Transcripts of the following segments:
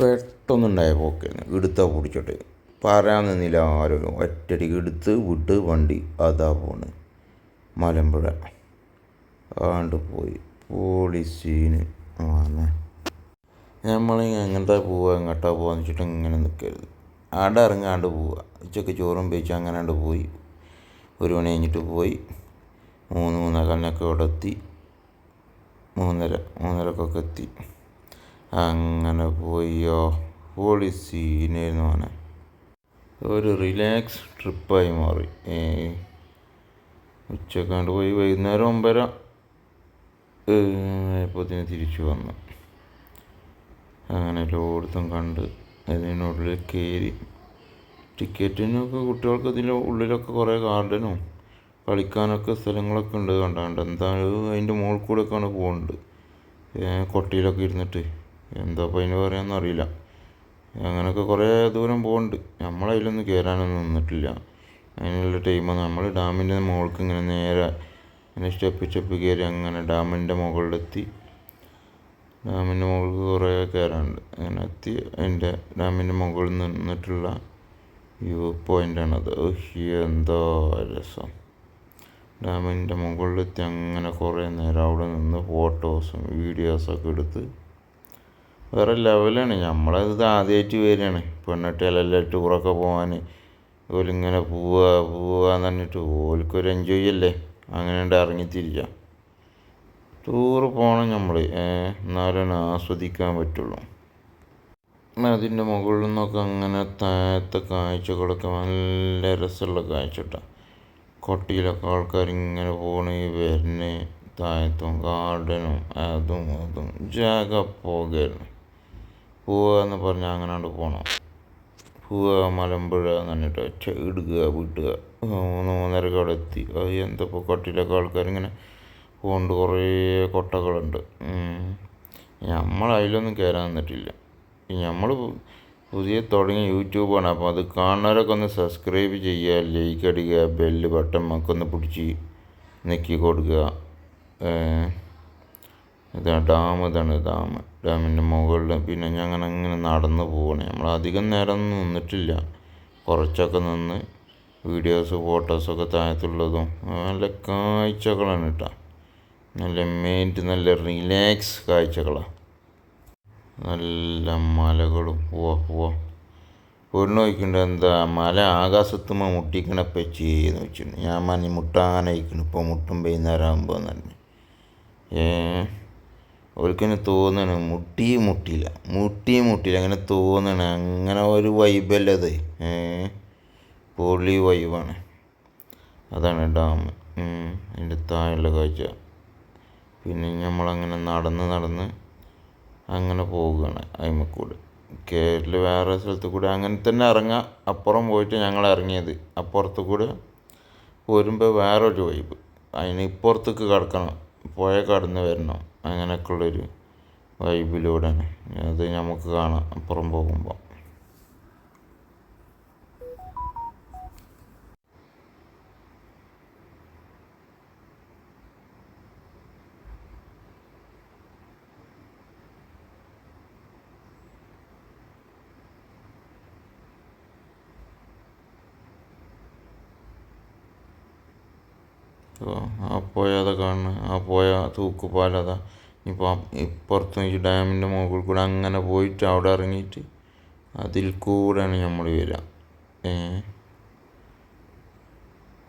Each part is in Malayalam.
പെട്ടെന്നുണ്ടായ പോക്കായിരുന്നു എടുത്താൽ പിടിച്ചോട്ടെ. പറയാൻ നിന്നില്ല ആരോ. ഒറ്റടിക്ക് എടുത്ത് വിട്ട് വണ്ടി അതാ പോണ്. മലമ്പുഴ. ആണ്ട് പോയി. പോളിസീന് ആന്ന്. നമ്മൾ എങ്ങനത്തെ പോവുക എങ്ങോട്ടാ പോവാന്ന് വെച്ചിട്ട് ഇങ്ങനെ നിൽക്കരുത് ആടെ ഇറങ്ങാണ്ട് പോവുക ഉച്ചയ്ക്ക് ചോറും പേച്ച് അങ്ങനാണ്ട് പോയി. ഒരു മണി കഴിഞ്ഞിട്ട് പോയി. മൂന്ന് മൂന്നേകാലിനൊക്കെ ഇവിടെ എത്തി. മൂന്നര മൂന്നരക്കൊക്കെ എത്തി. അങ്ങനെ പോയോ പൊളി സീനായിരുന്നു മോനെ. ഒരു റിലാക്സ് ട്രിപ്പായി മാറി. ഉച്ചക്കാണ്ട് പോയി വൈകുന്നേരം ഒമ്പര. എപ്പോഴത്തേന് തിരിച്ചു വന്നു. അങ്ങനെ എല്ലായിടത്തും കണ്ട് അതിനുള്ളിൽ കയറി. ടിക്കറ്റിനൊക്കെ കുട്ടികൾക്ക് ഇതിന്റെ ഉള്ളിലൊക്കെ കുറേ ഗാർഡനും കളിക്കാനൊക്കെ സ്ഥലങ്ങളൊക്കെ ഉണ്ട് കണ്ടാണ്ട് എന്തായാലും അതിന്റെ മുകളിൽ കൂടെയൊക്കെയാണ് പോകുന്നത് കൊട്ടിയിലൊക്കെ ഇരുന്നിട്ട്. എന്താ ഇപ്പം അതിന് പറയാമെന്ന് അറിയില്ല. അങ്ങനെയൊക്കെ കുറേ ദൂരം പോകുന്നുണ്ട് നമ്മളതിലൊന്നും കയറാനൊന്നും നിന്നിട്ടില്ല. അതിനുള്ള ടൈം നമ്മൾ ഡാമിന്റെ മുകൾക്ക് ഇങ്ങനെ നേരെ ഇങ്ങനെ സ്റ്റെപ്പ് സ്റ്റെപ്പ് കയറി അങ്ങനെ ഡാമിന്റെ മുകളിലെത്തി. ഡാമിന്റെ മുകളിൽ കുറേ കയറാനുണ്ട് അങ്ങനെ എത്തി. അതിന്റെ ഡാമിന്റെ മുകളിൽ നിന്നിട്ടുള്ള വ്യൂ പോയിന്റാണത് എന്തോ രസം. ഡാമിന്റെ മുകളിലെത്തി അങ്ങനെ കുറേ നേരം അവിടെ നിന്ന് ഫോട്ടോസും വീഡിയോസൊക്കെ എടുത്ത് വേറെ ലെവലാണ് നമ്മളത് ആദ്യമായിട്ട് വരികയാണ്. പെണ്ണിട്ടിയാലെല്ലാം ടൂറൊക്കെ പോകാൻ. ഓലിങ്ങനെ പോവുക പോവുക എന്ന് പറഞ്ഞിട്ട് ഓൽക്കൊരു എൻജോയ് അല്ലേ? അങ്ങനെ ഉണ്ട് ഇറങ്ങിത്തിരിക്കുക ടൂറ് പോകണം നമ്മൾ എന്നാലാണ് ആസ്വദിക്കാൻ പറ്റുള്ളൂ. അതിന്റെ മുകളിൽ നിന്നൊക്കെ അങ്ങനെ താഴത്തെ കാഴ്ചകളൊക്കെ നല്ല രസമുള്ള കാഴ്ച കേട്ടോ കൊട്ടിയിലൊക്കെ ആൾക്കാർ ഇങ്ങനെ പോണേ വരണേ. താഴത്തും ഗാർഡനും അതും അതും. ജാഗ പോകയാണ് പോവുക എന്ന് പറഞ്ഞാൽ അങ്ങനാണ്ട് പോകണം പോവുക മലമ്പുഴ എന്ന് പറഞ്ഞിട്ട് ഇടുക വിടുക. മൂന്ന് മൂന്നരക്ക് അവിടെ എത്തി. അത് എന്തപ്പോൾ കട്ടിലൊക്കെ ആൾക്കാരിങ്ങനെ പോകണ്ട് കുറേ കൊട്ടകളുണ്ട്. നമ്മൾ അതിലൊന്നും കയറാൻ നിന്നിട്ടില്ല. നമ്മൾ പുതിയ തുടങ്ങിയ യൂട്യൂബാണ്. അപ്പോൾ അത് കാണാനൊക്കെ ഒന്ന് സബ്സ്ക്രൈബ് ചെയ്യുക ലൈക്ക് അടിക്കുക ബെല്ല് ബട്ടൺ ഒക്കെ ഒന്ന് പിടിച്ച് നെക്കി കൊടുക്കുക. ഡാം ഇതാണ് ഡാം. ഡാമിന്റെ മുകളിൽ പിന്നെ ഞങ്ങൾ അങ്ങനെ നടന്ന് പോവുകയാണ് നമ്മൾ അധികം നേരം നിന്നിട്ടില്ല. കുറച്ചൊക്കെ നിന്ന് വീഡിയോസ് ഫോട്ടോസൊക്കെ താഴത്തുള്ളതും നല്ല കാഴ്ചകളാണ് കേട്ടോ. നല്ല മെയിന്റ് നല്ല റിലാക്സ് കാഴ്ചകളാണ് നല്ല മലകളും പോവാ പോവാ പെണ്ണ് വയ്ക്കുന്നുണ്ട് എന്താ മല ആകാശത്തുമ്മ മുട്ടിക്കണ പെച്ചേന്ന് വെച്ചിട്ടുണ്ട്. ഞാൻ മഞ്ഞ് മുട്ടാനയക്കണം ഇപ്പോൾ മുട്ടും വൈകുന്നേരം ആകുമ്പോൾ തന്നെ ഏ? ഓൽക്കിനെ തോന്നണ് മുട്ടി മുട്ടിയില്ല. മുട്ടി മുട്ടിയില്ല അങ്ങനെ തോന്നണ്. അങ്ങനെ ഒരു വൈബല്ലത് പൊളി വൈബാണ് അതാണ് ഡാം അതിന്റെ താഴെയുള്ള കാഴ്ച. പിന്നെ നമ്മളങ്ങനെ നടന്ന് നടന്ന് അങ്ങനെ പോവുകയാണ് അയിമക്കൂട്. കേരള വേറെ സ്ഥലത്ത് കൂടെ അങ്ങനെ തന്നെ ഇറങ്ങാം. അപ്പുറം പോയിട്ട് ഞങ്ങൾ ഇറങ്ങിയത്. അപ്പുറത്ത് കൂടെ പോരുമ്പോൾ വേറൊരു വൈബ് അതിന് ഇപ്പുറത്തേക്ക് കിടക്കണം. പുഴ കടന്ന് വരണം. അങ്ങനെയൊക്കെയുള്ളൊരു വൈബിലൂടെയാണ് അത് നമുക്ക് കാണാം. അപ്പുറം പോകുമ്പോൾ ആ പുഴ അതാ കാണുന്നത് ആ പുഴ തൂക്കുപാലം അതാ ഇപ്പോൾ ഇപ്പുറത്ത് ഈ ഡാമിന്റെ മുകളിൽ കൂടെ അങ്ങനെ പോയിട്ട് അവിടെ ഇറങ്ങിയിട്ട് അതിൽ കൂടെയാണ് നമ്മൾ വരിക ഏ?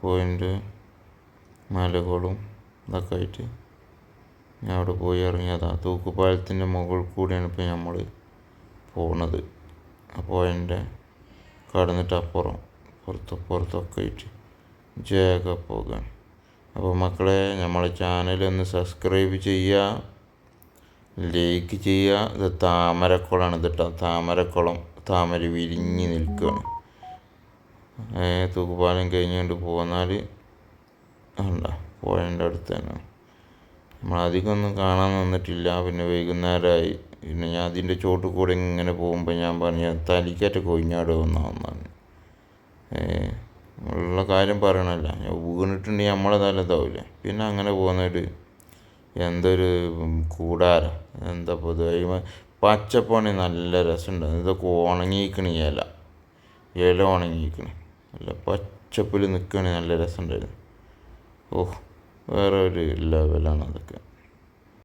പോയിന്റ് മലകളും ഇതൊക്കെ ആയിട്ട് ഞാൻ അവിടെ പോയി ഇറങ്ങിയതാ. തൂക്കുപാലത്തിന്റെ മുകളിൽ കൂടെയാണ് ഇപ്പോൾ നമ്മൾ പോണത്. ആ പോയിന്റെ കടന്നിട്ട് അപ്പുറം പുറത്ത് പുറത്തൊക്കെ ആയിട്ട് ജേക പോകാൻ. അപ്പോൾ മക്കളെ നമ്മളെ ചാനൽ ഒന്ന് സബ്സ്ക്രൈബ് ചെയ്യുക ലൈക്ക് ചെയ്യുക. ഇത് താമരക്കുളമാണ് കേട്ടോ. താമരക്കുളം താമര വിരിഞ്ഞ് നിൽക്കുകയാണ്. തൂക്കുപാലം കഴിഞ്ഞുകൊണ്ട് പോന്നാൽ ഉണ്ട പോയതിന്റെ അടുത്ത് തന്നെ. ഒന്നും കാണാൻ നിന്നിട്ടില്ല പിന്നെ വൈകുന്നേരമായി. പിന്നെ ഞാൻ അതിന്റെ ചോട്ട് കൂടെ ഇങ്ങനെ പോകുമ്പോൾ ഞാൻ പറഞ്ഞു തലിക്കറ്റ കൊയിഞ്ഞാട് വന്നാന്നാണ് ഉള്ള കാര്യം പറയണല്ല. വീണിട്ടുണ്ടെങ്കിൽ നമ്മളെ തലതാവില്ലേ പിന്നെ അങ്ങനെ പോകുന്നൊരു എന്തൊരു കൂടാരം. എന്താ പൊതുവെ പച്ചപ്പാണ് നല്ല രസമുണ്ട്. ഇതൊക്കെ ഉണങ്ങിയിരിക്കണ ഇല. ഇല ഉണങ്ങിയിരിക്കണ. നല്ല പച്ചപ്പിൽ നിൽക്കുകയാണെങ്കിൽ നല്ല രസമുണ്ടായിരുന്നു. ഓഹ് വേറെ ഒരു ലെവലാണ് അതൊക്കെ.